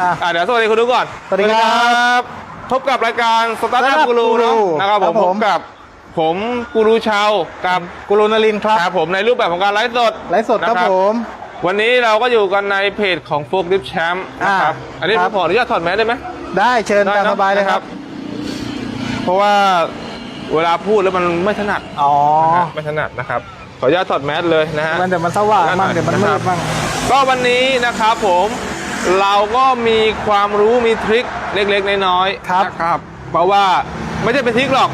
อะอะเดี๋ยวสวัสดีคุณดูก่อนสวัสดีครับบพบกับรายการสตาร์ทอัพ Startup กูรูเนาะ Guru นะครับผครัมบพผบมกับผมกูรูชาวกับกุลนลินทร์ครับครับผมในรูปแบบของการไลฟ์สดไลฟ์สดครับนะผม วันนี้เราก็อยู่กันในเพจของโฟกดิฟแชมป์นะครับอ่าอันนี้ผครัมบขออนุญาตถอดแมสได้ไหมได้เชิญได้ตามนะสบายเลยครับเพราะว่าเวลาพูดแล้วมันไม่ถนัดอ๋อ นะฮะไม่ถนัดนะครับขออนุญาตถอดแมสเลยนะฮะ มันเดี๋ยวมันสว่างได้หน่มั่อยงเดี๋ยวมันนะคมืรับดมั่ง ก็วันนี้นะครับผม เราก็มีความรู้มีทริคเล็กๆน้อยๆครับนะครับ เพราะว่าไม่ใช่เป็นทริคหรอก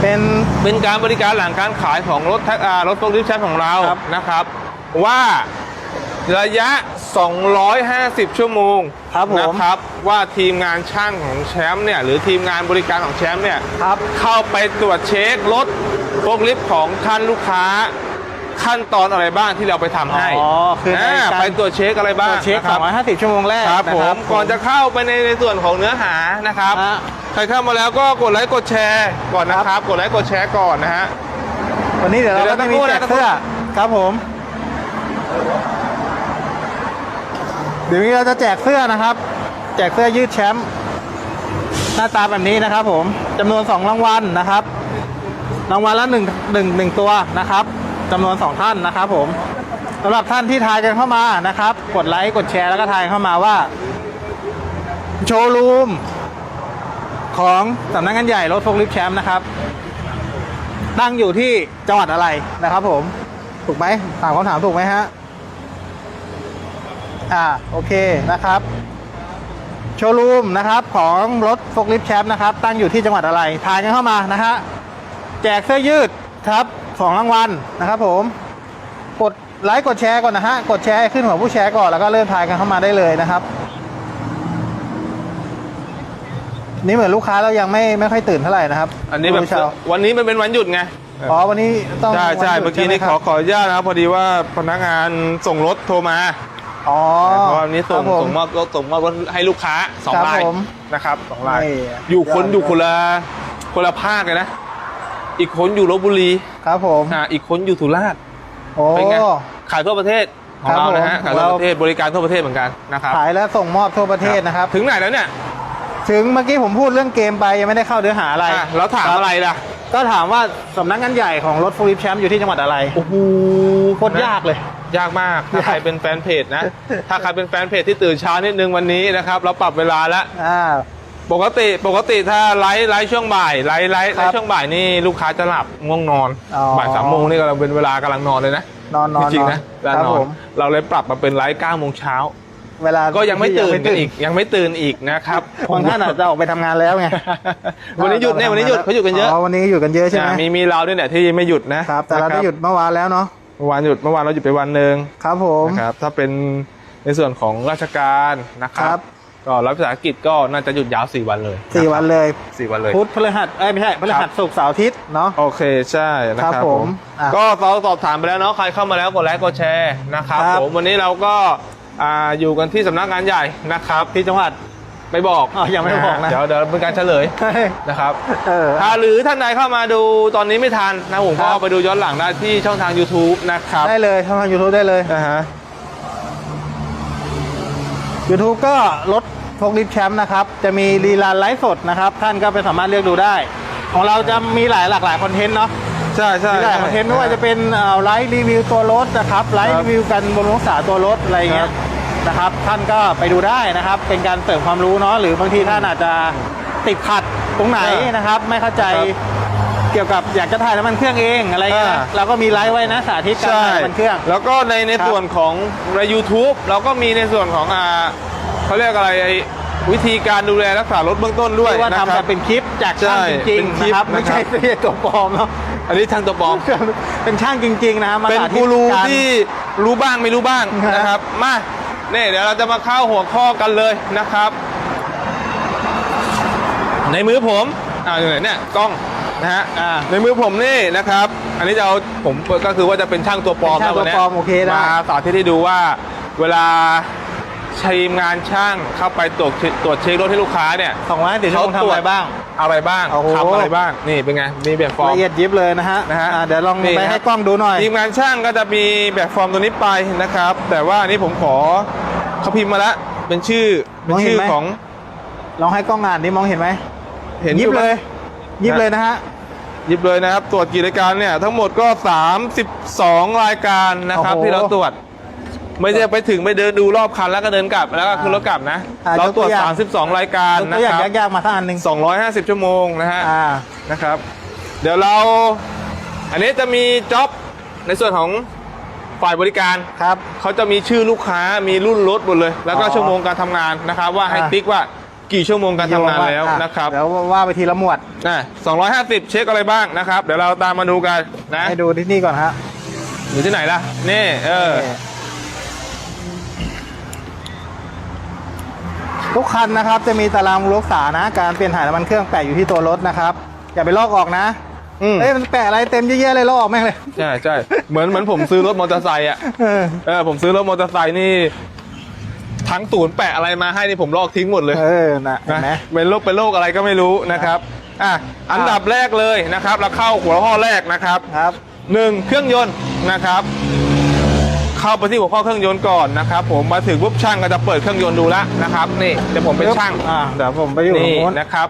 เป็นเป็นการบริการหลังการขายของรถแท็กอ่ารถโฟล์คลิฟต์แชมป์ของเราครับ นะครับ ว่าระยะ 250 ชั่วโมงครับผม นะครับ ว่าทีมงานช่างของแชมป์เนี่ยหรือทีมงานบริการของแชมป์เนี่ย ครับ เข้าไปตรวจเช็ครถโฟล์คลิฟต์ของท่านลูกค้า ขั้นตอนอะไรบ้างที่เราไปทำให้อ๋อคือในาการไปตรวจเช็คอะไรตบ้ารงวจเช็คนะครับ250 ชั่วโมงแรกครับนะผมก่อนจะเข้าไปในในส่วนของเนื้อหานะครับฮะใครเข้ามาแล้วก็กดไลค์กดแชร์ก่อนนะครับ กดไลค์กดแชร์ก่อนนะฮะวันนี้เดี๋ยวเราเดี๋ก็ยวจะมีตะโกนแจนะกตะโกนเสื้อครับผม เดี๋ยวนี้เราจะแจกเสื้อนะครับ แจกเสื้อยืดแชมป์หน้าตาแบบนี้นะครับ ผมจำนวนสองรางวัลนะครับรางวัลละหนึ่งหนึ่งหนึ่งตัวนะครับ จำนวนสองท่านนะครับผมสำหรับท่านที่ทายกันเข้ามานะครับ กดไลค์กดแชร์แล้วก็ทายเข้ามาว่า โชว์รูมของสำนักงานใหญ่รถโฟล์คลิฟต์แชมป์นะครับ ตั้งอยู่ที่จังหวัดอะไรนะครับผม ถูกไหมถามคำถามถูกไหมฮะ อ่า โอเคนะครับ โชว์รูมนะครับของรถโฟล์คลิฟต์แชมป์นะครับ ตั้งอยู่ที่จังหวัดอะไร ทายกันเข้ามานะฮะ แจกเสื้อยืดครับ สองรางวัลนะครับผม กดไลค์กดแชร์ก่อนนะฮะ กดแชร์ให้ขึ้นหัวผู้แชร์ก่อนแล้วก็เริ่มทายกันเข้ามาได้เลยนะครับ นี่เหมือนลูกค้าเรายังไม่ไม่ค่อยตื่นเท่าไหร่นะครับอันนี้แบบคุณผู้ชมวันนี้มันเป็นวันหยุดไงอ๋อวันนี้ต้องใช่ใช่วันหยุดเมื่อกี้นี้ใช่ขไหอครับขออนุญาตนะครับพอดีว่าพนักงานส่งรถโทรมาอ๋อเพราะวันนี้ส่งครับผ ส่งมอบรถส่งมอบรถให้ลูกค้าสองครับรายผมนะครับสองรายนี่อยู่คนยอด อยู่คนละคนละภาคเลยนะ อีกคนอยู่ลบบุรีครับผมอ่าอีกคนอยู่สุราษฎร์โอ้ เป็นไงขายทั่วประเทศของครับเรานะฮะผมขายทั่วประเทศบริการทั่วประเทศเหมือนกันนะครับขายและส่งมอบทั่วประเทศนะครับ ถึงไหนแล้วเนี่ยถึงเมื่อกี้ผมพูดเรื่องเกมไปยังไม่ได้เข้าเนื้อหาอะไร อะแล้วถามอะไรล่ะก็ถามว่าสำนักงานใหญ่ของรถฟูลิปแชมป์อยู่ที่จังหวัดอะไรโอ้โหโคตรยากเลย ยากมากถ้าใครเป็นแฟนเพจนะ ถ้าใครเป็นแฟนเพจที่ตื่นเช้านิดนึงวันนี้นะครับ เราปรับเวลาแล้ว อ่า ปกติปกติถ้าไลฟ์ไลฟ์ช่วงบ่ายไลฟ์ไลฟ์ครับไลฟ์ช่วงบ่ายนี่ลูกค้าจะหลับง่วงนอนอ๋อ บ่ายสามโมงนี่กำลังเป็นเวลากำลังนอนเลยนะนอนนอนจริงๆนะเวลาครับนอผนมเราเลยปรับมาเป็นไลฟ์เก้าโมงเช้าเวลาก็ยังไม่ตื่นกันอีกยัยังไม่ตื่นอีกนะครับ บางท่านอาจจะออกไปทำงานแล้วไงวันนี้หยุดเนี่ยวันนี้หยุดเขาหยุดกันเยอะอ๋อวันนี้หยุดกันเยอะใช่ไหมอ่ามีมีเราด้วยเนี่ยที่ไม่หยุดนะครับ แต่เราได้หยุดเมื่อวานแล้วเนาะเมื่อวานหยุดเมื่อวานเราหยุดไปวันหนึ่งครับผม นะครับถ้าเป็นในส่วนของราชการนะคครัรับบ ก็รัฐวิสาหกิจก็น่าจะหยุดยาว 4 วันเลยสี่วันเลยสี่วันเลย พุธพฤหัสเอ้ยไม่ใช่พฤหัสศุกร์เสาร์อาทิตย์เนาะ โอเคใช่นะคครัรับบผผมมอะก็เราสอบถามไปแล้วเนาะใครเข้ามาแล้วกดไลค์กดแชร์นะครับครับ ผมวันนี้เราก็อ่าอยู่กันที่สำนักงานใหญ่นะครับที่จังหวัด ไม่บอกอ๋อยังไม่บอกนะ เดี๋ยวเดี๋ยวเป็นการเฉลยนะครับ เออ ถ้าหรือท่านใดเข้ามาดูตอนนี้ไม่ทันนะผมครัก็บไปดูย้อนหลังได้ที่ช่องทาง YouTube นะครับได้เลยทางยูทูบได้เลย นะฮะ YouTube ก็ลดพกลิฟแชมป์นะครับ จะมีรีลานไลฟ์สดนะครับ ท่านก็ไปสามารถเลือกดูได้ ของเราจะมีหลายหลากหลายคอนเทนต์เนาะใช่ใช่มีหลายคอนเทนต์ไม่ว่าจะเป็นเอ่อไลฟ์รีวิวตัวรถนะครับไลฟ์ครับรีวิวกันบนรักษาตัวรถอะไรเงี้ยครับนะครับ ท่านก็ไปดูได้นะครับ เป็นการเสริมความรู้เนาะหรือบางทีท่านอาจจะติดขัดตรงไหนนะครับ ไม่เข้าใจ เกี่ยวกับอยากจะถ่ายน้ำมันเครื่องเองอะไรเงี้ยอ่า เราก็มีไลฟ์ไว้นะสาธิตการใช่ถ่ายน้ำมันเครื่อง แล้วก็ในในครับส่วนของใน YouTube เราก็มีในส่วนของอ่าเขาเรียกอะไรไอ้วิธีการดูแลรักษารถเบื้องต้นด้วยที่ว่านะทำคแบรับบเป็นคลิปจากช่างใช่จริงเป็นคลิปๆนะครับไม่ใช่นะครับไม่ใช่ตัวปลอมเนาะอันนี้ทางตัวบอม เป็นช่างจริงๆนะครับมาเป็นสาธิกูตรูการ ที่รู้บ้างไม่รู้บ้างครับ นะครับ มาเนี่ยเดี๋ยวเราจะมาเข้าหัวข้อกันเลยนะครับ ในมือผมอ่าอยู่ไหนเนี่ยกล้อง นะฮะอ่าในมือผมนี่นะครับ อันนี้จะเอาผมก็คือว่าจะเป็นช่างตัวปลอมเป็นช่างนะวันนี้ตัวปลอมโอเคได้ มาสาธิตให้ดูว่าเวลาทีมงานช่างเข้าไปตรวจเช็คตรวจเช็ครถให้ลูกค้าเนี่ย สองร้อยติดชั่วโมงทำอะไรบ้าง อะไรบ้างโอ้โห ทำอะไรบ้างนี่เป็นไงมีแบบฟอร์ม ละเอียดยิบเลยนะฮะนะฮะอ่าเดี๋ยวลองนี่ไปครับ ให้กล้องดูหน่อยทีมงานช่างก็จะมีแบบฟอร์มตัวนี้ไปนะครับ แต่ว่าอันนี้ผมขอเขาพิมพ์มาแล้วเป็นชื่อเป็นมองเห็นชื่อไหมของลองให้กล้องอ่านดิมองเห็นไหม เห็นยิอบไหมเลย ยิบเลยนะฮะหยิบเลยนะครับ ตรวจกี่รายการเนี่ย ทั้งหมดก็ 32 รายการนะครับโอ้โหที่เราตรวจ ไม่ได้ไปถึงไปเดินดูรอบคันแล้วก็เดินกลับแล้วก็ขึ้นรถกลับนะ อ่าเราตรวจ ยกตัวอย่าง 32 รายการยกนะตัวอย่างครับยากๆมาสักอันหนึ่ง250 ชั่วโมงนะฮะ อ่า นะครับ เดี๋ยวเรา อันนี้จะมีจ็อบในส่วนของฝ่ายบริการ ครับ เขาเขาจะมีชื่อลูกค้ามีรุ่นรถหมดเลย แล้วก็อ๋อชั่วโมงการทำงานนะครับ ว่าให้อ่าติ๊กว่า กี่ชั่วโมงการทำงานแล้วอ่นะครับ เดี๋ยวว่าไปทีละหมวดอะ250 เช็คอะไรบ้างนะครับ เดี๋ยวเราตามมาดูกันนะให้ดูที่นี่ก่อนฮะอยู่ที่ไหนล่ะ นี่ เออ ทุกคันนะครับจะมีตารางรักษานะ การเปลี่ยนถ่ายน้ำมันเครื่องแปะอยู่ที่ตัวรถนะครับ อย่าไปลอกออกนะอืมเอ้ยมันแปะอะไรเต็มเยอะๆเลยลอกออกแม่งเลย ใช่ใช่เหมือนเหมือนผมซื้อรถมอเตอร์ไซค์อะเออเออผมซื้อรถมอเตอร์ไซค์นี่ ทั้งตูนแปะอะไรมาให้นี่ผมลอกทิ้งหมดเลย เออน่ะเห็นนะไหมเป็นโรคเป็นโรคอะไรก็ไม่รู้นะครับอะอันดับแรกเลยนะครับ เราเข้าหัวข้อแรกนะครับครับ หนึ่งเครื่องยนต์นะครับ เข้าไปที่หัวข้อเครื่องยนต์ก่อนนะครับ ผมมาถึงปุ๊บช่างก็จะเปิดเครื่องยนต์ดูแล้วนะครับนี่เดี๋ยวผมเป็นช่างอ่าเดี๋ยวผมไปอยู่ตรงนี่โน้นนะครับ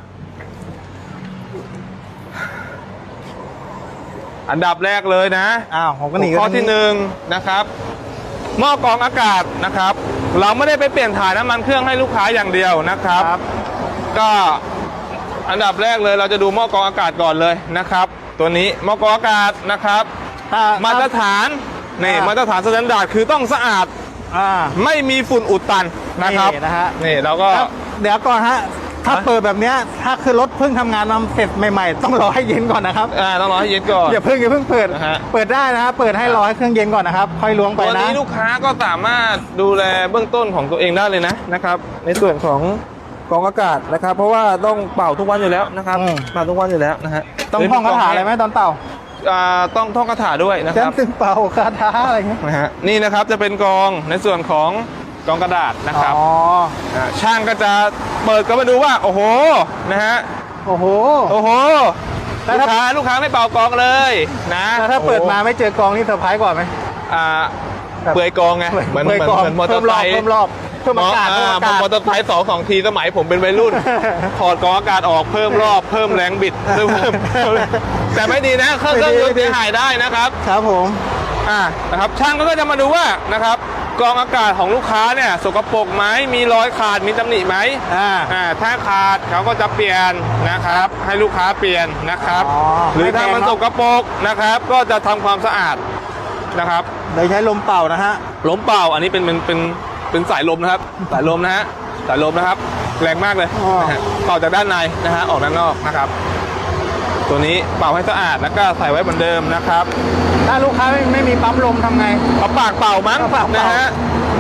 อันดับแรกเลยนะ อ้าวผมก็หนีหัวข้อที่หนึ่งนะครับหม้อกรองอากาศนะครับ เราไม่ได้ไปเปลี่ยนถ่ายน้ำมันเครื่องให้ลูกค้าอย่างเดียวนะครับครับ ก็อันดับแรกเลยเราจะดูหม้อกรองอากาศก่อนเลยนะครับ ตัวนี้หม้อกรองอากาศนะครับถ้ามาตรฐานนี่อ่ามาตรฐานสแตนดาร์ดคือต้องสะอาดอ่าไม่มีฝุ่นอุดตันนะครับนี่นะฮะนี่เราก็ ครับเดี๋ยวก่อนฮะ ถ้าฮะเปิดแบบเนี้ยถ้าคือรถเพิ่งทำงานมาเสร็จใหม่ๆ ต้องรอให้เย็นก่อนนะครับอ่าต้องรอให้เย็นก่อน อย่าเพิ่งอย่าเพิ่งเปิดนะฮะ เปิดได้นะฮะเปิดให้รอให้เครื่องเย็นก่อนนะครับค่อยล้วงไปตัวนะ นี้ลูกค้าก็สามารถดูแลเบื้องต้นของตัวเองได้เลยนะนะครับ ในส่วนของกรองอากาศนะครับ เพราะว่าต้องเป่าทุกวันอยู่แล้วนะครับอืม เป่าทุกวันอยู่แล้วนะฮะต้องท่องคาถาอะไรไหมตอนเป่าอ่าต้องท่องคาถาด้วยนะแจคมรับตึงเป่าคาถาอะไรเงี้ยนะฮะนี่นะครับจะเป็นกรองในส่วนของ กรองกระดาษนะครับอ๋อาช่างก็จะเปิดก็มาดูว่า โอ้โหนะฮะโอ้โหโอ้โหแล้ลูวกถ้าค้าลูกค้าไม่เป่ากรองเลยนะแล้วถ้าเปิดมาโอ้โหไม่เจอกองนี่เซอร์ไพรส์กว่าไหมอ่าแบบเปลือยกรองไงเหมือนเหมือนเปิดกองเหมือนมอเตอร์ไซค์เพิ่มรอบเพิ่มรอบเพิ่มอากาศเพิ่มอากาศมอเตอร์ไซค์สองสองทีสมัยผมเป็นวัยรุ่นถอดกรองอากาศออกเพิ่มรอบเพิ่มแรงบิดเพิ่มเพิ่มเพิ่มแต่ไม่ดีนะเครื่องเครื่องยนต์เสียหายได้นะครับ ครับผมอ่านะครับช่างก็จะมาดูว่านะครับ กรองอากาศของลูกค้าเนี่ยสกปรกไหมมีรอยขาดมีตำหนิไหมอ่า อ่าถ้าขาดเขาก็จะเปลี่ยนนะครับ ให้ลูกค้าเปลี่ยนนะครับ อ๋อหรือไม่แพงถ้ามันเนอะสกปรกนะครับ ก็จะทำความสะอาดนะครับ โดยใช้ลมเป่านะฮะ ลมเป่าอันนี้เป็นเป็นเป็นเป็นสายลมนะครับ สายลมนะฮะสายลมนะครับ แรงมากเลยอ๋อ นะฮะเป่าจากด้านในนะฮะออกด้านนอกนะครับ ตัวนี้เป่าให้สะอาดแล้วก็ใส่ไว้เหมือนเดิมนะครับ ถ้าลูกค้าไม่ไม่มีปั๊มลมทำไงเอาปากเป่ามั้งเอาปากนะเป่าฮะ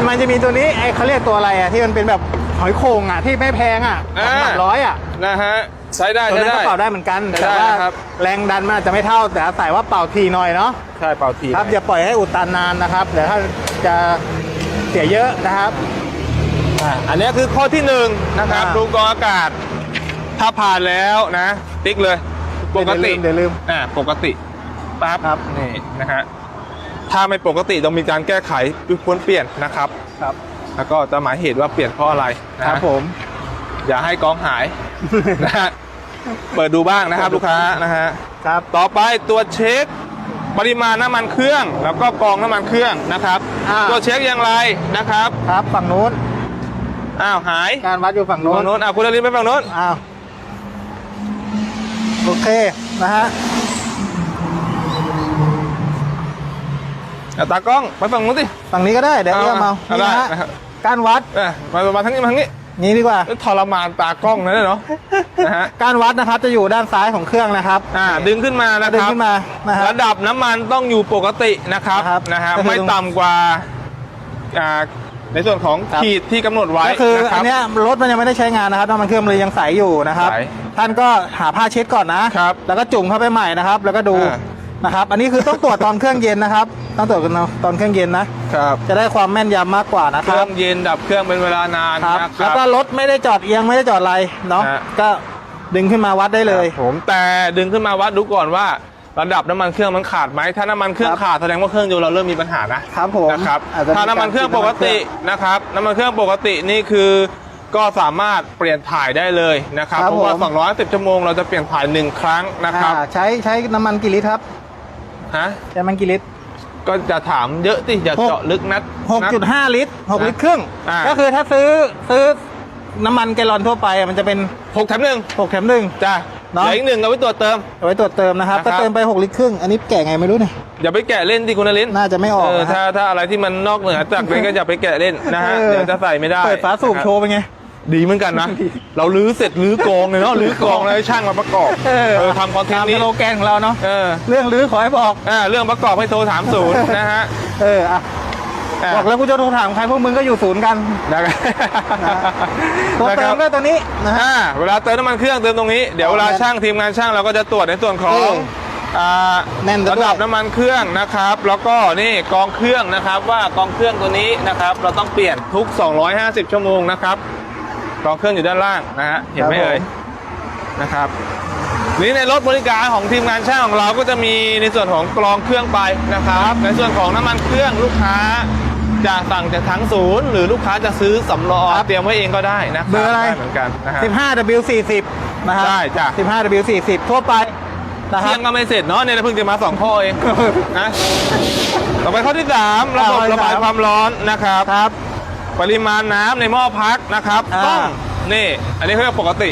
มันจะมีตัวนี้ไอ้เขาเรียกตัวอะไรอะที่มันเป็นแบบหอยโข่งอะที่ไม่แพงอะอ่า สามร้อยอะนะฮะใช้ได้ตัวใช้นั้นได้ ก็เป่าได้เหมือนกันใช้แต่ได้ว่าครับ แรงดันมันอาจจะไม่เท่า แต่อาศัยว่าเป่าทีหน่อยเนาะ ใช่เป่าทีครับอย่าปล่อยให้อุดตันนานนะครับเดี๋ยวถ้าจะเสียเยอะนะครับ อ่าอันนี้คือข้อที่หนึ่งนะครับอ่า ดูกรองอากาศ ถ้าผ่านแล้วนะ ติ๊กเลย ปกติเดี๋ยวลืมอ่าปกติ ปั๊บครับนี่นะฮะถ้าไม่ปกติต้องมีการแก้ไขควรเปลี่ยนนะครับครับ แล้วก็จะหมายเหตุว่าเปลี่ยนเพราะอะไรนะครับผม อย่าให้กองหายนะฮะเปิดดูบ้างนะครับลูกค้านะฮะครับต่อไปตัวเช็คปริมาณน้ำมันเครื่อง แล้วก็กรองน้ำมันเครื่องนะครับอ่าตัวเช็คอย่างไรนะครับครับฝั่งนู้นอ้าวหายการวัดอยู่ฝั่งนู้ฝั่นงโน้นอะคุณอรินไปฝั่งโน้นอ้าวโอเคนะฮะ อะตากล้องไปฝั่งโน้นสิ ฝั่งนี้ก็ได้ เดี๋ยวเอาเอื้อมเอาเอานี่นะฮะได้นะครับ การวัดเออมามาทางนี้มาทางนี้นี้ดีกว่าทรมานตากล้องนะเนี่ยเนาะ นะฮะ การวัดนะครับจะอยู่ด้านซ้ายของเครื่องนะครับอ่า ดึงขึ้นมานะคดึงรับ ขึ้นมานะฮะ ระดับน้ำมันต้องอยู่ปกตินะครับ นะครับนะฮะ ก็คือ ไม่ต่ำกว่า อ่า ในส่วนของครับขีดที่กำหนดไว้ก็คือนะคอัรับ นเนี้ยรถมันยังไม่ได้ใช้งานนะครับน้ำมันเครื่องมันเลยยังใสอยู่นะครับ ใสท่านก็หาผ้าเช็ดก่อนนะครับแล้วก็จุ่มเข้าไปใหม่นะครับ แล้วก็ดูอ่า นะครับ อันนี้คือต้องตรวจตอนเครื่องเย็นนะครับ ต้องตรวจกันตอนเครื่องเย็นนะ ครับจะได้ความแม่นยำมากกว่านะเคครื่รัอบงเย็นดับเครื่องเป็นเวลานานครับ นะคแล้วรับก็รถไม่ได้จอดเอียงไม่ได้จอดอะไรเนาะฮะ ก็ดึงขึ้นมาวัดได้เลยผมแต่ดึงขึ้นมาวัดดูก่อนว่า ระดับน้ำมันเครื่องมันขาดไหมถ้าน้ำมันเครื่องครับ ขาดแสดงว่าเครื่องยนต์เราเริ่มมีปัญหานะครับผมนะครับอาจจะถ้าน้ำมันเครื่องปกตินะครับน้ำมันเครื่องปกตินี่คือก็สามารถเปลี่ยนถ่ายได้เลยนะครับครับเพราะว่าผม 210ชั่วโมงเราจะเปลี่ยนถ่ายหนึ่งครั้งนะครับ อ่าใช้ใช้น้ำมันกี่ลิตรครับ ฮะใช้น้ำมันกี่ลิตร ก็จะถามเยอะสิอย่าหก เจาะลึกนัดหกจุดห้าลิตรหกลิตรครึ่ง อ่า ก็คือถ้าซื้อซื้อน้ำมันแกลลอนทั่วไปอะมันจะเป็น หกแถมหนึ่งหกแถมหนึ่ง จ้ะเนอะเหลืออีกหนึ่งเอาไว้ตรวจเติม เอาไว้ตรวจเติมนะครับนะครับ ก็เติมไปหกลิตรครึ่ง อันนี้แก่ไงไม่รู้เนี่ย อย่าไปแกะเล่นดิคุณนลินน่าจะไม่ออกเออนะถ้าถ้าอะไรที่มันนอกเหนือจากนี้ก็อย่าไปแกะเล่นนะฮะออเดี๋ยวจะใส่ไม่ได้เปิดฝาสูบนะครับโชว์เป็นไง ดีเหมือนกันนะ เราลื้อเสร็จลื้อกองเลยเนาะลื้อกองแล้วให้ช่างมาประกอบเออ เออทำคอนเทนตามต์สนี้โลแกนของเราเนาะเออเรื่องลื้อขอให้บอก อ่าเรื่องประกอบให้โทรถามศูนย์นะฮะเอออะอะบอกแล้วกูจะโทรถามใครพวกมึงก็อยู่ศูนย์กันนะครับตัวนะคเติรัมบ ก็ตัวนี้นะฮะ อ่าเวลาเติมน้ำมันเครื่องเติมตรงนี้เดี๋ยวเวลาเอาแน่นช่างทีมงานช่างเราก็จะตรวจในส่วนของเอออ่าแน่นซะด้วย ระดับน้ำมันเครื่องนะครับ แล้วก็นี่กองเครื่องนะครับว่ากองเครื่องตัวนี้นะครับ เราต้องเปลี่ยนทุก 250 ชั่วโมงนะครับ กองเครื่องอยู่ด้านล่างนะฮะเห็นไหมครับผมเอ่ยนะครับนี่ในรถบริการของทีมงานช่างของเราก็จะมีในส่วนของกรองเครื่องไปนะครับ ในส่วนของน้ำมันเครื่องลูกค้าจะสั่งจากทั้งศูนย์หรือลูกค้าจะซื้อสำรองเตรียมไว้เองก็ได้นะคเบอร์อะไรได้เหมือนกันนะฮะ15 W 40นะครับได้จ้ะ15 W 40ทั่วไปนะครัเที่บยงก็ไม่เสร็จเนาะเนี่ยเพิ่งจะมาสองข้อเองนะต่อไปข้อที่ 3 ระบบอ่าข้อที่ระบายสามความร้อนนะครับครับ ปริมาณน้ำในหม้อพักนะครับอ่า ต้องนี่อันนี้เขาเรียกปกติ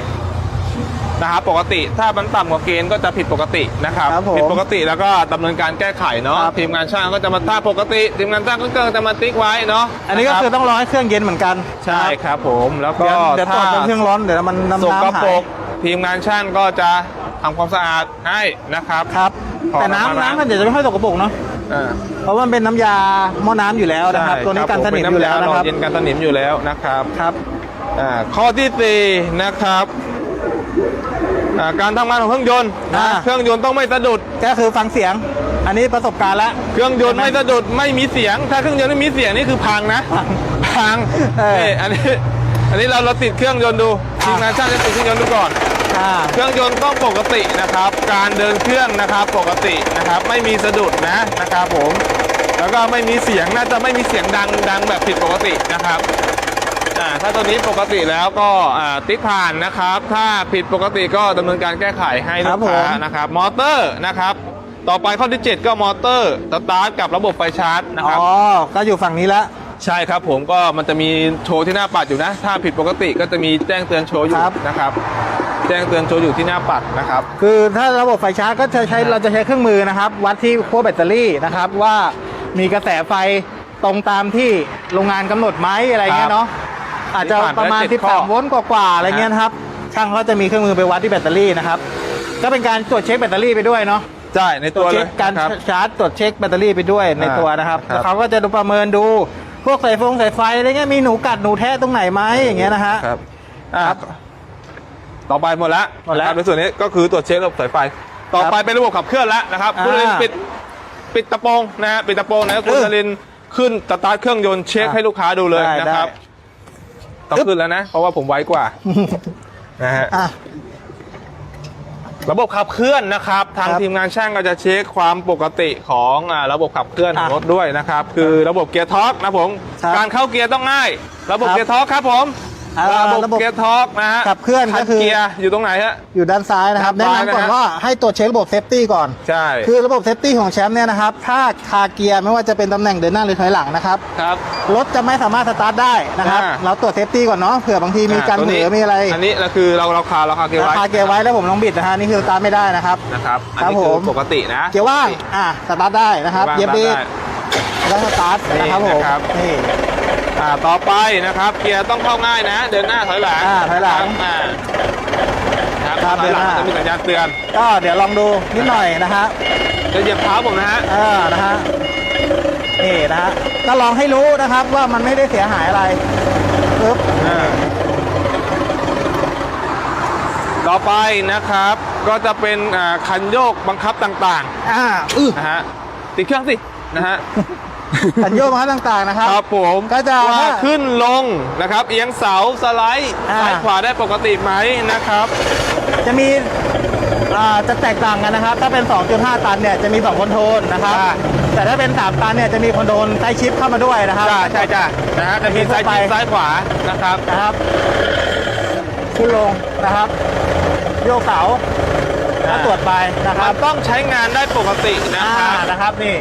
นะครับปกติถ้ามันต่ำกว่าเกณฑ์ก็จะผิดปกตินะครับครับผมผิดปกติแล้วก็ดำเนินการแก้ไขเนาะครับ ทีมงานช่างก็จะมาถ้าปกติทีมงานช่างก็จะมาติ๊กไว้เนาะอันนี้ก็ะรับคือต้องรอให้เครื่องเย็นเหมือนกันใช่ครับผมแล้วก็เดี๋ยวเดี๋ยวตรวจเป็นเครื่องร้อนเดี๋ยวมันน้ำสกน้ำหาปรยกทีมงานช่างก็จะทำความสะอาดให้นะครับครับ ขอแต่ประมาณน้ำนั้นน้ำมันเดี๋ยวจะไม่ค่อยสกปรกเนาะ อ่าเพราะว่ามันเป็นน้ำยาหม้อน้ำอยู่แล้วนะครับตัวนี้กันสนิมอยู่แล้วนะครับ เย็นกันสนิมอยู่แล้วนะครับครับ อ่าข้อที่สี่นะครับอ่าการทำงานของเครื่องยนต์นะอ่าเครื่องยนต์ต้องไม่สะดุด ก็คือฟังเสียง อันนี้ประสบการณ์แล้วเครื่องยนต์ใช่ไหมไม่สะดุดไม่มีเสียง ถ้าเครื่องยนต์ไม่มีเสียงนี่คือพังนะพังพังเออนี่อันนี้อันนี้เราเราติดเครื่องยนต์ดูทีมงานช่างจะติดเครื่องยนต์ดูก่อน อ่า เครื่องยนต์ต้องปกตินะครับ การเดินเครื่องนะครับปกตินะครับ ไม่มีสะดุดนะนะครับผม แล้วก็ไม่มีเสียงน่าจะไม่มีเสียงดังดังแบบผิดปกตินะครับอ่าถ้าตัวนี้ปกติแล้วก็อ่าติ๊กผ่านนะครับ ถ้าผิดปกติก็ดำเนินการแก้ไขให้ครัลูบกค้าผม นะครับ มอเตอร์นะครับ ต่อไปข้อที่ 7 ก็มอเตอร์สตาร์ทกับระบบไฟชาร์จนะคอ๋รับ อ ก็อยู่ฝั่งนี้แล้ว ใช่ครับผมก็มันจะมีโชว์ที่หน้าปัดอยู่นะ ถ้าผิดปกติก็จะมีแจ้งเตือนโชว์อยู่ครับ นะครับ แจ้งเตือนโชว์อยู่ที่หน้าปัดนะครับ คือถ้าระบบไฟชาร์จก็จะใช้เราจะใช้เครื่องมือนะครับ วัดที่ขั้วแบตเตอรี่นะครับ ว่ามีกระแสไฟตรงตามที่โรงงานกำหนดไหมอะไรเงี้ยเนาะอาจจะประมาณที่ผ่านไปแล้วเจ็ดข้อ13 โวลต์กว่าๆอะไรเงี้ยนะครับ ช่างเขาจะมีเครื่องมือไปวัดที่แบตเตอรี่นะครับ ก็เป็นการตรวจเช็คแบตเตอรี่ไปด้วยเนาะใช่ในตรตัววจเลเช็ยคการนะครับชาร์จตรวจเช็คแบตเตอรี่ไปด้วยในอ่าตัวนะครับครับแล้วเขาก็จะดูประเมินดูพวกสายฟงสายไฟอะไรเงี้ยมีหนูกัดหนูแทะตรงไหนไหมอย่างเงี้ยนะฮะครับอะครับ ต่อไปหมดแล้วหมดแล้วนะครับในส่วนนี้ก็คือตรวจเช็คระบบสายไฟ ต่อไปเป็นระบบขับเคลื่อนแล้วนะครับอ่าคุณนรินทร์ปิดปิดตะโปรงนะฮะปิดตะโปรงนะคุณเออนรินทร์ขึ้นสตาร์ทเครื่องยนต์เช็คอะให้ลูกค้าดูเลยได้นะครับได้ ต้องขึ้นแล้วนะ เพราะว่าผมไวกว่านะฮะ อะ ระบบขับเคลื่อนนะครับ ทางครับทีมงานช่างก็จะเช็คความปกติของอ่าระบบขับเคลื่อนของอะรถด้วยนะครับ คือระบบเกียร์ทอร์กนะผมครับการเข้าเกียร์ต้องง่าย ระบบครับ เกียร์ทอร์กครับผม อ่าระบบระบบเกียร์ทอร์กนะฮะขับเคลื่อนก็คือเกียร์อยู่ตรงไหนฮะ อยู่ด้านซ้ายนะครับด้าแนะนซ้ายนำก่อนนะฮะ ว่าให้ตรวจเช็คระบบเซฟตี้ก่อน ใช่คือระบบเซฟตี้ของแชมป์เนี่ยนะครับ ถ้าคาเกียร์ไม่ว่าจะเป็นตำแหน่งเดินหน้าหรือถอยหลังนะครับ ครับ รถจะไม่สามารถสตาร์ทได้นะครับ อ่า เราตรวจเซฟตี้ก่อนเนาะ เผื่อบางทีมีการตัวเหนือมีอะไรอันนี้เราคือเราเราคาเราคาเกียร์เราไว้คาเกียร์ไว้แล้วผมลองบิดนะฮะ นี่คือสตาร์ทไม่ได้นะครับ นะครับอันครับนี้คือผม ปกตินะเกียร์ว่าง อะ สตาร์ทได้นะครับเหเกียียยร์บว่างเบรกได้แล้วสตาร์ทนะครับผมนี่นะครับ นี่ อ่าต่อไปนะครับเกียร์ต้องเข้าง่ายนะ เดินหน้าถอยหลังอ่าถอยหลังอ่าครับครับถอยหลังเดินหน้า จะมีสัญญาณเตือนก็เดี๋ยวลองดูนิดหน่อยนะฮะจะเหยียบเท้าผมนะฮะเออนะฮะนี่นะฮะก็ลองให้รู้นะครับว่ามันไม่ได้เสียหายอะไรปึ๊บอ่าต่อไปนะครับ ก็จะเป็นอ่าคันโยกบังคับต่างอ่าอื้อ ๆนะฮะติดเครื่องสินะฮะ สัญโยกมาต่างๆนะครับ ครับผมก็จะว่าถ้าขึ้นลงนะครับ เอียงเสาสไลด์อ่า ซ้ายขวาได้ปกติไหมนะครับ จะมีอ่าจะแตกต่างกันนะครับ ถ้าเป็น 2.5 ตันเนี่ยจะมี 2 คอนโทรลนะครับอ่าแต่ถ้าเป็น 3 ตันเนี่ยจะมีคอนโทรลไซชิปเข้ามาด้วยนะครับ จ้าใช่จ้านะฮะจะมีซ้ายไปชิดซ้ายขวานะครับ นะครับขึ้นลงนะครับ โยกเสาแล้วตรวจไปนะคมัรับนต้องใช้งานได้ปกตินะอ่าครับนะครับนี่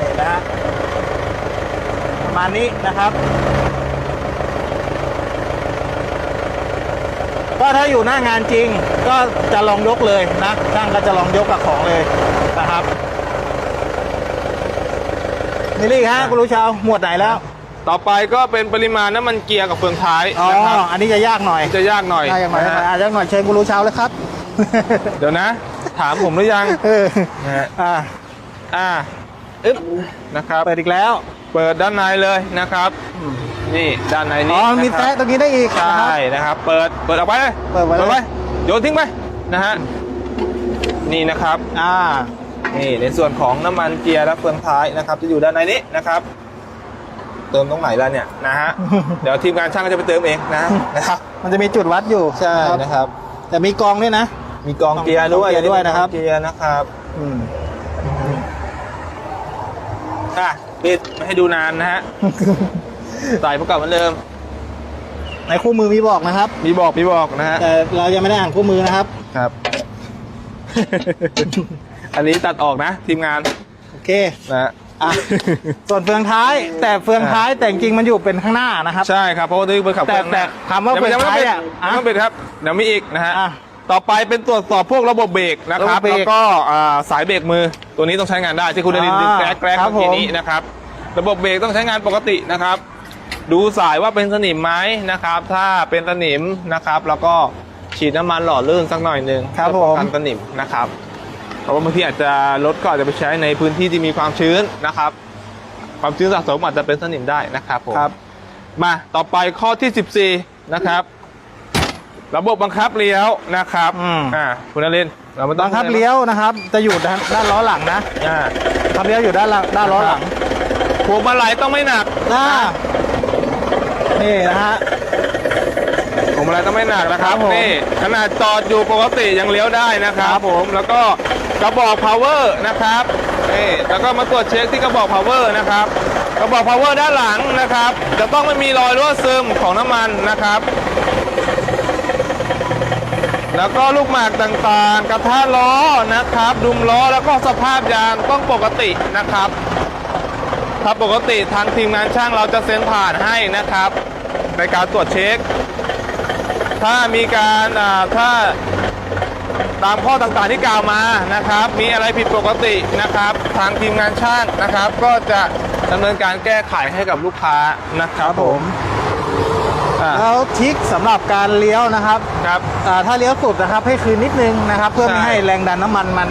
นี่นะฮะประ มาณนี้นะครับ ก็ถ้าอยู่หน้างานจริงก็จะลองยกเลยนะช่างก็จะลองยกกับของเลยนะครับนี่ลี่ฮะคุณรู้เชาวหมวดไหนแล้ว ต่อไปก็เป็นปริมาณน้ำมันเกียร์กับเฟืองท้ายอ๋อนะครับอันนี้จะยากหน่อยจะยากหน่อยยากหน่อยนะฮะอาจจะหน่อยเชิญคุณรู้เชาวเลยครับ เดี๋ยวนะ ถามผมหรือยังเออนะฮะอ่าอ่าอึ๊บนะครับเปิดอีกแล้ว เปิดด้านในเลยนะครับ นี่ด้านในอ๋นี้อมีนะคแซะรับตรงนี้ได้อีกใช่นะครับนะครับ เปิดเปิดออกไปเลยเปิดไว้เลยไปโยนทิ้งไปนะฮะนี่นะครับอ่านี่ในส่วนของน้ำมันเกียร์และเฟืองท้ายนะครับ จะอยู่ด้านในนี้นะครับ เติมตรงไหนแล้วเนี่ยนะฮะเดี๋ยวทีมงานช่างก็จะไปเติมเองนะนะครับ มันจะมีจุดวัดอยู่ใช่นะครับ แต่มีกองด้วยนะ มีกองเกียร์ด้วยกองเกียร์ด้วยนะครับกองเกียร์นะครับ อืมอะ ปิดไม่ให้ดูนานนะฮะ ใส่ประกอบเหมือนเดิม ในคู่มือมีบอกนะครับ มีบอกมีบอกนะฮะ แต่เรายังไม่ได้อ่านคู่มือนะครับ ครับ อันนี้ตัดออกนะทีมงาน โอเค นะฮะอะ ส่วนเฟืองท้าย แต่เฟืองท้ายแต่จริงๆมันอยู่เป็นข้างหน้านะครับ ใช่ครับเพราะว่าตัวนี้เป็นขับเครื่องแต่นะแต่คำว่ายังไม่เฟืองท้ายยังอะไม่ยังไม่เป็นครับเดี๋ยวมีอีกนะฮะ อะ ต่อไปเป็นตรวจสอบพวกระบบเบรกนะครับ ระบบเบรกแล้วก็อ่าสายเบรกมือ ตัวนี้ต้องใช้งานได้ที่คุณได้ยินอ่าแกรกแกรกครับเมื่อกี้ผม นี้นะครับ ระบบเบรกต้องใช้งานปกตินะครับ ดูสายว่าเป็นสนิมไหมนะครับ ถ้าเป็นสนิมนะครับ แล้วก็ฉีดน้ำมันหล่อลื่นสักหน่อยหนึ่งครับเพื่อป้องกันผม สนิมนะครับ เพราะว่าบางทีอาจจะรถก็อาจจะไปใช้ในพื้นที่ที่มีความชื้นนะครับ ความชื้นสะสมอาจจะเป็นสนิมได้นะครับผม ครับ มาต่อไปข้อที่ 14 นะครับ ระบบบังคับเลี้ยวนะครับอืม อ่าคุณนรินทร์เราไม่ต้อบังงคับเลี้ยวนะครับ จะอยู่ด้านด้านล้อหลังนะอ่าบังคับเลี้ยวอยู่ด้านหลังด้านล้อหลังพวงมาลัยต้องไม่หนักอ่านี่นะฮะ พวงมาลัยต้องไม่หนักนะครับครับผมนี่ขนาดจอดอยู่ปกติยังเลี้ยวได้นะครับครับ ผมแล้วก็กระบอก power นะครับนี่แล้วก็มาตรวจเช็คที่กระบอก power นะครับกระบอก power ด้านหลังนะครับ จะต้องไม่มีรอยรั่วซึมของน้ำมันนะครับ แล้วก็ลูกหมากต่างๆ กระทะล้อนะครับ ดุมล้อแล้วก็สภาพยางต้องปกตินะครับ ถ้าปกติทางทีมงานช่างเราจะเซ็นผ่านให้นะครับ ในการตรวจเช็ค ถ้ามีการอ่าถ้าตามข้อต่างๆที่กล่าวมานะครับ มีอะไรผิดปกตินะครับ ทางทีมงานช่างนะครับ ก็จะดำเนินการแก้ไขให้กับลูกค้านะครับผม อ่า แล้วทริกสำหรับการเลี้ยวนะครับครับ อ่าถ้าเลี้ยวสุดนะครับให้คืนนิดนึงนะครับ เพื่อไม่ใช่ ให้แรงดันน้ำมันมัน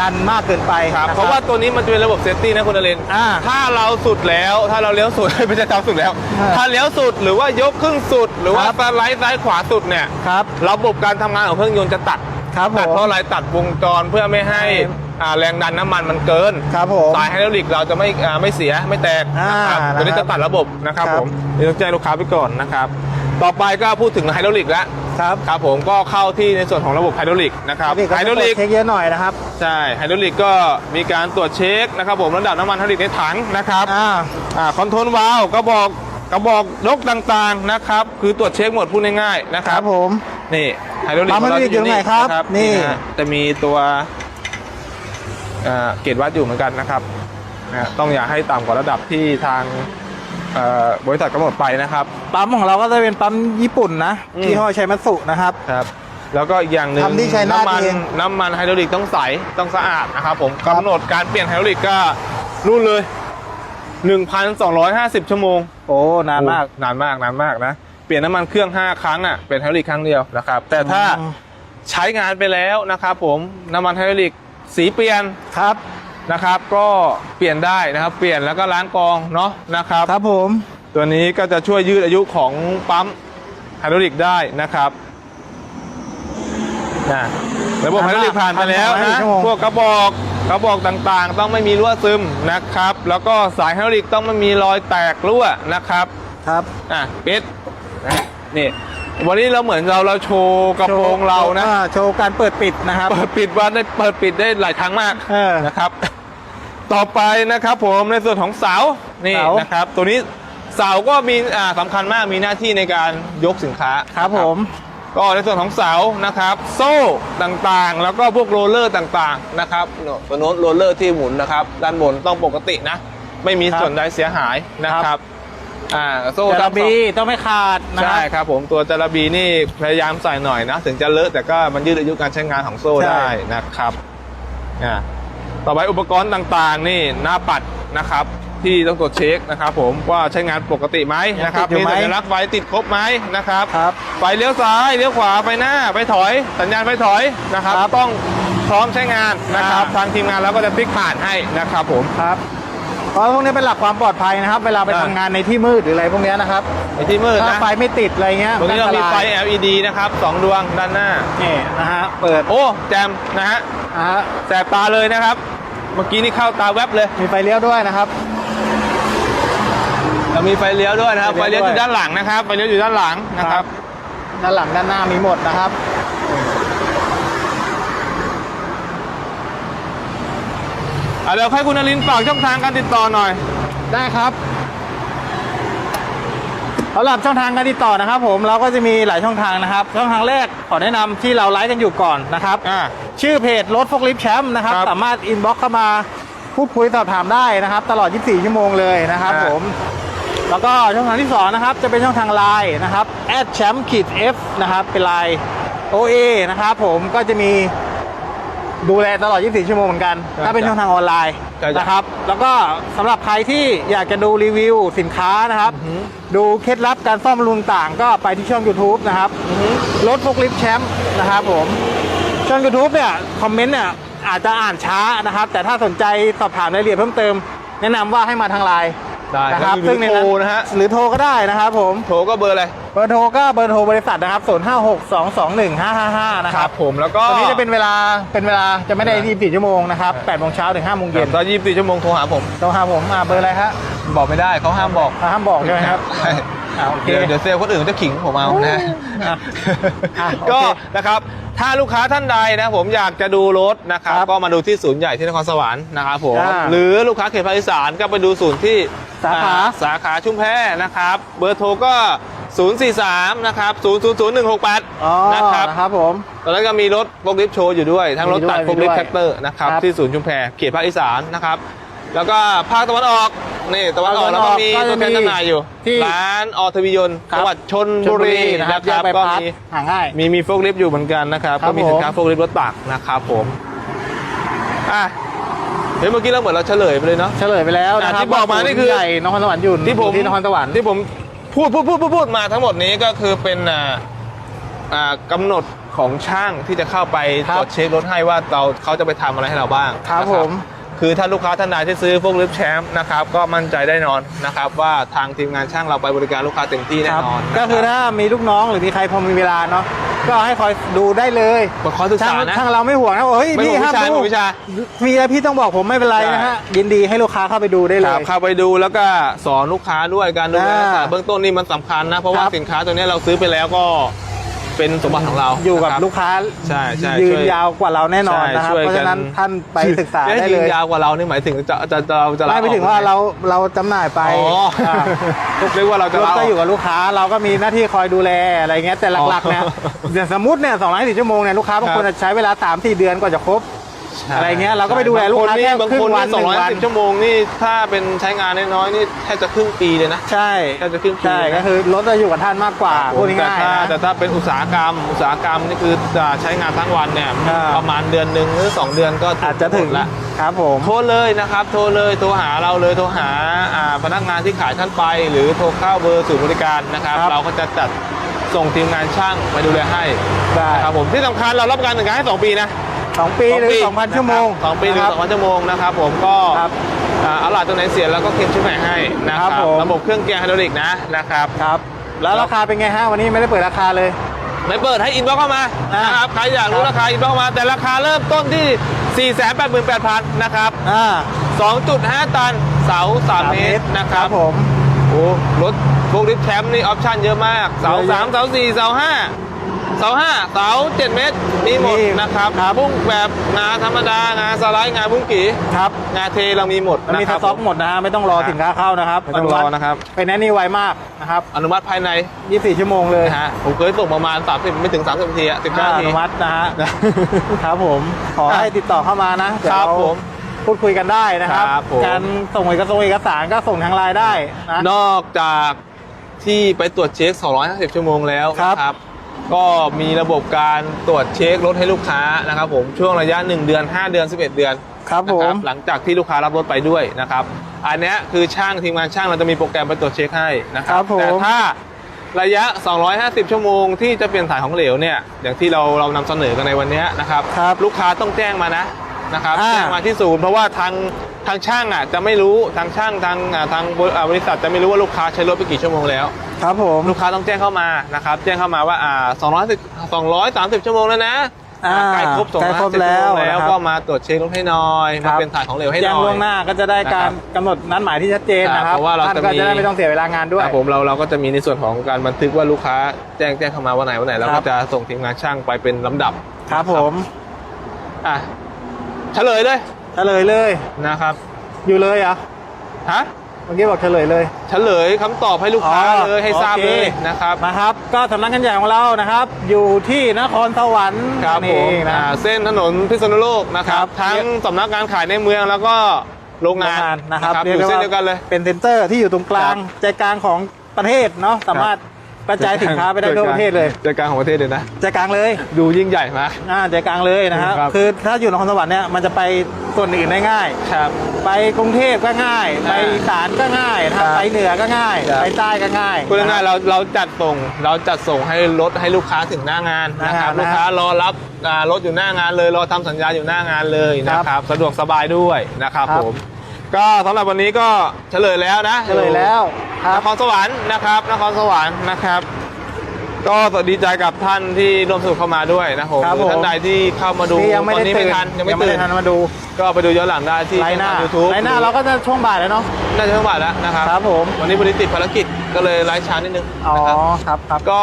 ดันมากเกินไปครับ นคบ เพราะว่าตัวนี้มันจะเป็นระบบเซฟตี้นะคุณนเรนอ่าถ้าเราสุดแล้ว ถ้าเราเลี้ยวสุด ไม่ใช่ทำสุดแล้ว อ่าถ้าเลี้ยวสุดหรือว่ายกครึ่งสุด หรือว่าครับ สไลด์ซ้ายขวาสุดเนี่ย ครับ ระบบการทำงานของเครื่องยนต์จะตัด ครับผตัดม เพราะอะไรตัดวงจรเพื่อไม่ให้อ่า แรงดันน้ำมันมันเกินครับผมสายไฮดรอลิกเราจะไม่อ่าไม่เสียไม่แตกนะครับอ่าตัวนี้นะครับจะตัดระบบนะครับครับผมเดี๋ยวต้องแจ้งลูกค้าไปก่อนนะครับ ต่อไปก็พูดถึงไฮดรอลิกแล้วครับครับผมก็เข้าที่ในส่วนของระบบไฮดรอลิกนะครับนี่ก็ไฮจะดรอลิกเช็คเยอะหน่อยนะครับใช่ไฮดรอลิกก็มีการตรวจเช็คนะครับผมระดับน้ำมันไฮดรอลิกในถังนะครับอ่าอ่าคอนโทรลวาล์วกระบอกกระบอกยกต่างๆนะครับ คือตรวจเช็คหมดพูดง่ายๆนะคครัรับบผมนี่ไฮดรอลิกปั๊มไฮดรอลิกอยู่ตรงไหนครับะนี่ะฮะจะมีตัวอ่า เกจวัดอยู่เหมือนกันนะครับนะฮะต้องอย่าให้ต่ำกว่าระดับที่ทางเอ่อบริษัทกำหนดไปนะครับ ปั๊มของเราก็จะเป็นปั๊มญี่ปุ่นนะอืมที่ห้อชัยมัตสุนะครับครับ แล้วก็อีกอย่างหนึ่งทำที่ชัยนาทน้ำมันเองน้ำมันไฮดรอลิกต้องใสต้องสะอาดนะครับผมครับกำหนดการเปลี่ยนไฮดรอลิกก็นู่นเลย 1,250 ชั่วโมง โอ้นานมากโอ้นานมากนานมากนะ เปลี่ยนน้ำมันเครื่อง 5 ครั้งอะเป็นไฮดรอลิกครั้งเดียวนะครับ แต่ถ้าอืมใช้งานไปแล้วนะครับผมน้ำมันไฮดรอลิก สีเปลี่ยนครับนะครับ ก็เปลี่ยนได้นะครับ เปลี่ยนแล้วก็ล้างกองเนาะนะครับครับผมตัวนี้ก็จะช่วยยืดอายุของปั๊มไฮดรอลิกได้นะครับนะระบบไฮดรอลิกผ่านไปแล้วนะพวกกระบอกกระบอกต่างๆ ต้องไม่มีรั่วซึมนะครับ แล้วก็สายไฮดรอลิกต้องไม่มีรอยแตกรั่วนะครับครับอะปิดนะนี่ วันนี้เราเหมือนเราเราโชว์กระโปรงเรานะ อ่โชว์การเปิดปิดนะครับ เปิดปิดวันได้เปิดปิดได้หลายครั้งมากเออนะครับ ต่อไปนะครับผมในส่วนของเสานี่เสาน นะครับ ตัวนี้เสาก็มีอ่าสำคัญมากมีหน้าที่ในการยกสินค้าครับนะผม ก็ในส่วนของเสานะครับ โซ่ต่างๆ แล้วก็พวกโรลเลอร์ต่างๆนะครับโน่นตัวโน้นโรลเลอร์ที่หมุนนะครับ ด้านบนต้องปกตินะ ไม่มีส่วนใดเสียหายนะครับ อ่าโซ่จาทั้ระงสองบีต้องไม่ขาดนะคใช่รับครับผมตัวจาระบีนี่พยายามใส่หน่อยนะ ถึงจะเลอะแต่ก็มันยืดอายุการใช้งานของโซ่ใช่ได้นะครับอ่าต่อไปอุปกรณ์ต่างๆ นี่หน้าปัดนะครับที่ต้องตรวจเช็คนะครับผมว่าใช้งานปกติไหมนะครับมีสัญลักษณ์ไฟติดครบไหมนะครับครับไฟเลี้ยวซ้ายเลี้ยวขวาไฟหน้าไฟถอย สัญญาณไฟถอยนะครับครับต้องพร้อมใช้งานนะครับอ่าทางทีมงานเราก็จะพลิกผ่านให้นะครับผมครับ เพราะพวกนี้เป็นหลักความปลอดภัยนะครับ เวลาไปอ่าทำงานในที่มืดหรืออะไรพวกเนี้ยนะครับในที่มืดถ้านะไฟไม่ติดอะไรเงี้ยตรงนี้เรามีไฟอันตย LED นะครับสองดวงด้านหน้านี่นะฮะเปิดโอ้แจมนะฮะอ่าฮะแสบตาเลยนะครับ เมื่อกี้นี่เข้าตาแวบเลยมีไฟเลี้ยวด้วยนะครับ เรามีไฟเลี้ยวด้วยนะครับไฟไฟเลี้เลี้ยยววอยู่ด้านหลังนะครับไฟเลี้ยวอยู่ด้านหลังนะครับ ด้านหลังด้านหน้ามีหมดนะครับ อะเดี๋ยวให้คุณนรินทร์ฝากช่องทางการติดต่อหน่อย ได้ครับสำหรับช่องทางการติดต่อนะครับ ผมเราก็จะมีหลายช่องทางนะครับ ช่องทางแรกขอแนะนำที่เราไลฟ์กันอยู่ก่อนนะครับ อ่า ชื่อเพจรถฟกลิฟแชมป์นะครับ ครับสามารถอินบ็อกเข้ามาพูดคุยสอบถามได้นะครับ ตลอด 24 ชั่วโมงเลยนะครับอ่า ผม แล้วก็ช่องทางที่ 2 นะครับ จะเป็นช่องทางไลน์นะครับแอดแชมป์ขีด F นะครับ เป็นไลน์ OA นะครับผมก็จะมี ดูแลตลอด 24 ชั่วโมงเหมือนกันถ้าเป็นช่องทางออนไลน์ใช่จ้ะนะครับ แล้วก็สำหรับใครที่อยากจะดูรีวิวสินค้านะครับดูเคล็ดลับการซ่อมบำรุงต่างก็ไปที่ช่อง YouTube นะครับ รถฟกลิฟแชมป์นะครับผมช่อง YouTube เนี่ย คอมเมนต์เนี่ย อาจจะอ่านช้านะครับ แต่ถ้าสนใจสอบถามรายละเอียดเพิ่มเติม แนะนำว่าให้มาทางไลน์ ได้นะคครัรับบหรืซึ่องในโทรนั้นนะฮะหรือโทรก็ได้นะครับผมโทรก็เบอร์อะไรเบอร์โทรก็เบอร์โทรบริษัทนะครับ 0 5 6 2 2 1 5 5 5นะคครัรับบผมแล้วก็ตัวนี้จะเป็นเวลาเป็นเวลาจะไม่ได้ 24 ชั่วโมงนะครับ8โมงเช้าถึง5โมงเย็นตอนยี่สิบสี่ชั่วโมงโทรหาผม โทรหาผมอ่าเบอร์อะไรฮะบอกไม่ได้เขาห้ามบอกอ่าห้ามบอกใช่ไหมครับใช่อ่าโอเค เดี๋ยวเดี๋ยวเซลล์คนอื่นเขาจะขิงผมเอานะอะอะโอเค ก็นะครับ ถ้าลูกค้าท่านใดนะผมอยากจะดูรถนะครับครับก็มาดูที่ศูนย์ใหญ่ที่นครสวรรค์นะครับผมอ่าหรือลูกค้าเขตภาคอีสานก็ไปดูศูนย์ที่สาขา อ่สาขาชุมแพนะครับ เบอร์โทรก็ 043 นะครับ000อ๋อ168 นะครับ นะครับผม ตอนนั้นก็มีรถโฟกลิฟโชว์อยู่ด้วย ทั้งรถตัดมีโฟด้วยกลิฟมีด้วยแท็กเตอร์นะครับ ครับที่ศูนย์ชุมแพเขตภาคอีสานนะครับ แล้วก็ภาคตะวันออก นี่ตะวันออกแล้วก็มีก็ตัจะวแทนมีจำหน่ายอยู่ที่ร้านออทวิยนต์ครับจังหวัดชนชบุลบุรีรีนะครับแยกไปก็พาร์ทมีหาง่ายมีมีโฟกลิฟต์อยู่เหมือนกันนะครับครับก็มีสินค้าผมโฟกลิฟต์รถตักนะครับผมอะเฮ้ยเมื่อกี้เราเหมือนเราเฉลยไปเลยเนาะเฉลยไปแล้วนะคอะรับที่บอกมานี่คือใหญ่นครสวรรค์อยู่ที่ผมอยู่ที่นครสวรรค์ที่ผมพูดพูดพูดพูดพูดมาทั้งหมดนี้ก็คือเป็นอ่าอ่ากำหนดของช่างที่จะเข้าไปครับตรวจเช็ครถให้ว่าเราเขาจะไปทำอะไรให้เราบ้างครับนะผม คือถ้าลูกค้าท่านใดที่ซื้อพวกลิฟต์แชมป์นะครับก็มั่นใจได้นอนนะครับว่าทางทีมงานช่างเราไปบริการลูกค้าเต็มที่แน่ครับนอนก็คือนะรับถ้ามีลูกน้องหรือมีใครพอมีเวลาเนาะก็ให้คอยดูได้เลยมาขอศึกช่างษานะช่างเราไม่ห่วงนะบอกเฮ้ยไม่พี่ห่วงห้ามวิชาดูไม่ห่วงวิชามีอะไรพี่ต้องบอกผมไม่เป็นไรนะฮะยินดีให้ลูกค้าเข้าไปดูได้เลคยรับเข้าไปดูแล้วก็สอนลูกค้าด้วยการดูแลอ่ารักษาเบื้องต้นนี่มันสำคัญนะเพราะว่าครับสินค้าตัวนี้เราซื้อไปแล้วก็ เป็นสมบัติของเราอยู่กับนะครั ลูกค้าใช่ใช่ยืช่นวย ยาวกว่าเราแน่นอนนะครับใช่ช่วยเพราะฉะนั้นกันท่านไปศึกษาเอ๊ะได้ยืเลนยยาวกว่าเรานี่หมายถึงจะจะจะเราจะลไม่ไปถึงว่าออกหเราเราจำหน่ายไปอ๋ออ่าเรียกว่าเราจะรถลาอก็อกอยู่กับลูกค้าเราก็มีหน้าที่คอยดูแลอะไรเงี้ยแต่หลักๆเนี่ยอ๋ออย่างสมมติเนี่ยสองร้อยสี่ชั่วโมงเนี่ยลูกค้าบางคนครับจะใช้เวลา3ามสี่เดือนกว่าจะครบ อะไรเงี้ยเราก็ไปดูแลลูกค้าแค่บางครึ่คนงวันี่นสองร้อยหนึ่งวันสิบชั่วโมงนี่ถ้าเป็นใช้งานน้อยๆนี่แทบจะครึ่งปีเลยนะ ใช่แทบจะครึ่งปีใช่นะก็คือรถจะอยู่กับท่านมากกว่าพูดแต่ง่ายถ้าๆนะแต่ถ้าเป็นอุตสาหกรรม อุตสาหกรรมนี่คือจะใช้งานทั้งวันเนี่ยอ่าประมาณเดือนหนึ่งหรือสองเดือนก็อาจจะถึงหมดละครับผมโทรเลยนะครับโทรเลยโทรหาเราเลยโทรหาอ่าพนักงานที่ขายท่านไป หรือโทรเข้าเบอร์ศูนย์บริการนะครับครับเราก็จะจัดส่งทีมงานช่างมาดูแลให้ได้นะครับผมที่สำคัญเรารับประกันหนึ่งการให้สองปีนะ สองปีหรือสองพันชั่วโมงสองปีหรือนะคสรัอบงพันชั่วโมงนะครับผมก็ครับอ่าเอาหลาดตัวไหนเสียแล้วก็เคลมชุดใหม่ให้นะคครัรับบผมระบบเครื่องเกียร์ไฮดรอลิกนะนะครับครับ แล้วราคาเป็นไงฮะวันนี้ไม่ได้เปิดราคาเลยไม่เปิดให้อินบ็อกเข้ามาอ่านนะครับใครอยากรู้ครับราคาอินบ็อกเข้ามา แต่ราคาเริ่มต้นที่ 4 8 8 0 0 0 นะครับอ่า2.5ตันเสา3เมตรนะครับผมโอ้รถพวกริฟแชมป์นี่ออปชั่นเยอะมาก เสาเยอะๆสามเสาสี่เสาห้า เสาห้าเสาเจ็ดเมตรมีหมดมีนะครับครับ บุ้งแบบงาธรรมดางาสไลด์งาบุ้งกีครับงาเทเรามีหมดมันนะมีคสรับต็อกหมดนะฮะไม่ต้องรอสินค้าเข้านะครับไม่ต้องรอนะครับ เป็นแน่นี่ไวมากนะครับ อนุมัติภายใน24 ชั่วโมงเลยนะฮะผมเคยส่งประมาณ 30 ไม่ถึง 30นาทีอะอ่า19นาอที นุมัตินะฮะ ครับผม ขอให้ติดต่อเข้ามานะเดี๋ยวครับเราผมพูดคุยกันได้นะครับ ครับผม การส่งเอกสารเอกสารก็ส่งทางไลน์ได้นะ นอกจากที่ไปตรวจเช็ค 250 ชั่วโมงแล้วครับ นะครับ ก็มีระบบการตรวจเช็ครถให้ลูกค้านะครับผมช่วงระยะ 1 เดือน 5 เดือน 11 เดือนครับผนะคมรับหลังจากที่ลูกค้ารับรถไปด้วยนะครับ อันเนี้ยคือช่างทีมงานช่างเราจะมีโปรแกรมไปตรวจเช็คให้นะคครัรับบผม แต่ถ้าระยะ 250 ชั่วโมงที่จะเปลี่ยนถ่ายของเหลวเนี่ยอย่างที่เราเรานำเสนอกันในวันเนี้ยนะครับ ครับ ลูกค้าต้องแจ้งมานะนะครับอ่า แจ้งมาที่ศูนย์เพราะว่าทาง ทางช่างอะจะไม่รู้ทางช่างทางอ่าทางบริอ่าบริษัทจะไม่รู้ว่าลูกค้าใช้รถไปกี่ชั่วโมงแล้ว ครับผม ลูกค้าต้องแจ้งเข้ามานะครับแจ้งเข้ามาว่าอ่า210 230 ชั่วโมงแล้วนะอ่าใกล้ครบใกล้ครบ250ชั่วแล้โมวงแล้วนะครับ ก็มาตรวจเช็ครถให้หน่อยครัมาบ เป็นถ่ายของเหลวให้หแจ้น่งอยล่วงหน้าก็จะได้การนะครับกำหนดนัดหมายที่ชัดเจนนะครับเพราะว่าเราท่านจะก็มีจะได้ไม่ต้องเสียเวลางานด้วย ครับผมเราเราก็จะมีในส่วนของการบันทึกว่าลูกค้าแจ้งแจ้งเข้ามาวันไหนวันไหนเราครัก็บ จะส่งทีมงานช่างไปเป็นลำดับครับผม อะเฉลยเลย เฉลยเลยนะครับ อยู่เลยเหรอะฮะเมื่อกี้บอกเฉลยเลย เฉลยคำตอบให้ลูกค้าอ๋อเลยให้ทราบโอเค เลยนะครับ นะครับ ก็สำนักงานใหญ่ของเรานะครับ อยู่ที่นครสวรรค์ครับนั่นผเอมงนะ อ่าเส้นถนนพิษณุโลกนะครับ ครับ ทั้งสำนักงานขายในเมืองแล้วก็โรงโรงงานงานนะครับอยู่เส้นเดียวกันเลย เป็นเซ็นเตอร์ที่อยู่ตรงกลาง ครับใจกลางของประเทศเนาะสามารถ กระจายสินค้าไปได้ทั่วประเทศเลยใจกลางของประเทศเลยนะใจกลางเลย ดูยิ่งใหญ่มากอ่าใจกลางเลยนะครับครับคือถ้าอยู่นครสวรรค์เนี่ยมันจะไปส่วนอื่นได้ง่ายครับ ไปกรุงเทพก็ง่ายอ่าไปอีสานก็ง่ายนะคครัรับบไปเหนือก็ง่ายครับไปใต้ก็ง่ายพูดง่ายๆเราเราจัดส่งเราจัดส่งให้รถให้ลูกค้าถึงหน้างานนะครับหน้างานนะลูกค้ารอรับอ่ารถอยู่หน้างานเลยรอทำสัญญาอยู่หน้างานเลยนะครับ สะดวกสบายด้วยนะครับครับผม ก็สำหรับวันนี้ก็เฉลยแล้วนะเฉลยแล้วครันบ ครสวรรค์นะครับนครสวรรค์นะครับ ก็สวัสดีใจกับท่านที่ร่วมสนุกเข้ามาด้วยนะครับผมครับหรือท่าผม นใดที่เข้ามาดูที่ยังไม่ตอได้นนี้ตื่ไม่นทันยังไม่ตื่นทันมาดูก็ไปดูย้อนหลังได้ที่ไลน์หน้ายูทูบไลน์หน้าเราก็จะช่วงบ่ายแล้วเนาะน่าจะทั้งบ่ายแล้วนะครับครับผมวันนี้บริติดภารกิจก็เลยไลฟ์ช้านิดนึงอ๋อนะครับ ครับครับ ก็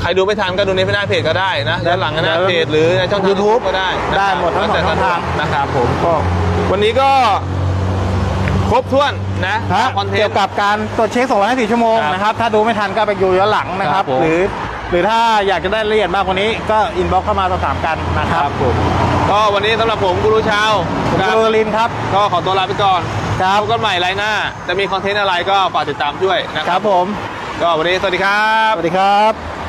ใครดูไม่ทันก็ดูในหน้าเพจก็ได้นะย้อนหลังในหน้าเพจหรือในช่องทาง YouTube ก็ได้นะครับได้หมดทั้งสองแล้วแต่ช่องทาง นะครับผม ก็ วันนี้ก็ครบถ้วนนะฮะคอนเทนเกี่ยวต์กับการตรวจเช็ค254ชั่วโมงครับนะครับ ถ้าดูไม่ทันก็ไปดูย้อนหลังนะคครัรับบผม หรือ หรือถ้าอยากจะได้ละเอียดมากกว่านี้ก็อินบ็อกเข้ามาสอบถามกันนะคครัรับบผมก็วันนี้สำหรับผมกูรูชาวผมกับ โรลินครับ ก็ขอตัวลาไปก่อนครับ พบกันใหม่ไลน์หน้า จะมีคอนเทนต์อะไรก็ฝากติดตามด้วยนะคครัรับบผม ก็วันนี้สวัสดีครับ สวัสดีครับ